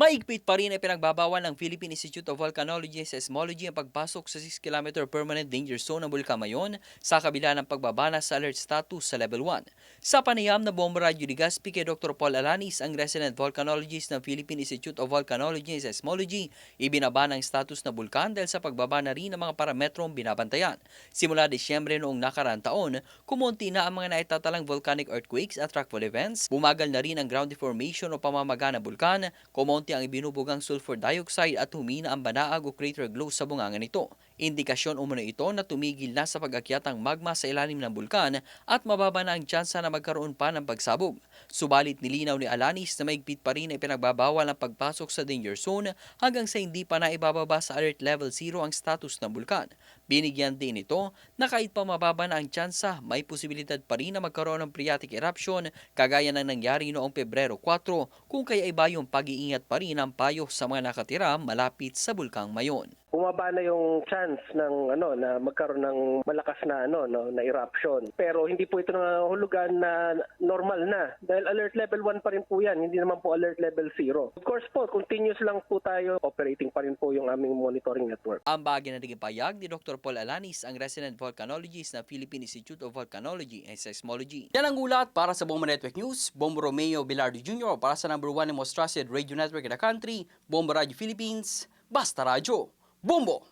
Maigpit pa rin ay pinagbabawal ng Philippine Institute of Volcanology and Seismology ang pagpasok sa 6 km permanent danger zone ng Bulkan Mayon sa kabila ng pagbabana sa alert status sa level 1. Sa panayam na bomba radyo Ligaspi kay Dr. Paul Alanis, ang resident volcanologist ng Philippine Institute of Volcanology and Seismology, ibinaba ng status na bulkan dahil sa pagbaba rin ng mga parametrong binabantayan. Simula Disyembre noong nakaraang taon, kumonti na ang mga naitatalang volcanic earthquakes at rockfall events, bumagal na rin ang ground deformation o pamamaga ng bulkan, kumonti ang ibinubugang sulfur dioxide at humina ang banaag o crater glow sa bunganga nito. Indikasyon umano ito na tumigil na sa pag-akyat ang magma sa ilalim ng bulkan at mababa na ang tsansa na magkaroon pa ng pagsabog. Subalit nilinaw ni Alanis na maigpit pa rin ay pinagbabawal ang pagpasok sa danger zone hanggang sa hindi pa na ibababa sa alert level 0 ang status ng bulkan. Binigyan din ito na kahit pa mababa na ang tsansa, may posibilidad pa rin na magkaroon ng phreatic eruption kagaya ng nangyari noong Pebrero 4 kung kaya iba yung pag-iingat pa rin ang payo sa mga nakatira malapit sa bulkang Mayon. Bumaba na yung chance ng ano na magkaroon ng malakas na ano no na eruption. Pero hindi po ito nangahulugan na normal na dahil alert level 1 pa rin po 'yan, hindi naman po alert level 0. Of course po, continuous lang po tayo operating pa rin po yung aming monitoring network. Ang bagay na naging payag ni Dr. Paul Alanis, ang resident volcanologist ng Philippine Institute of Volcanology and Seismology. Yan ang ulat para sa Bomba Network News. Bombo Romeo Bilardo Jr. para sa number one and most trusted radio network in the country, Bomba Radio Philippines, Basta Radio. Bombo!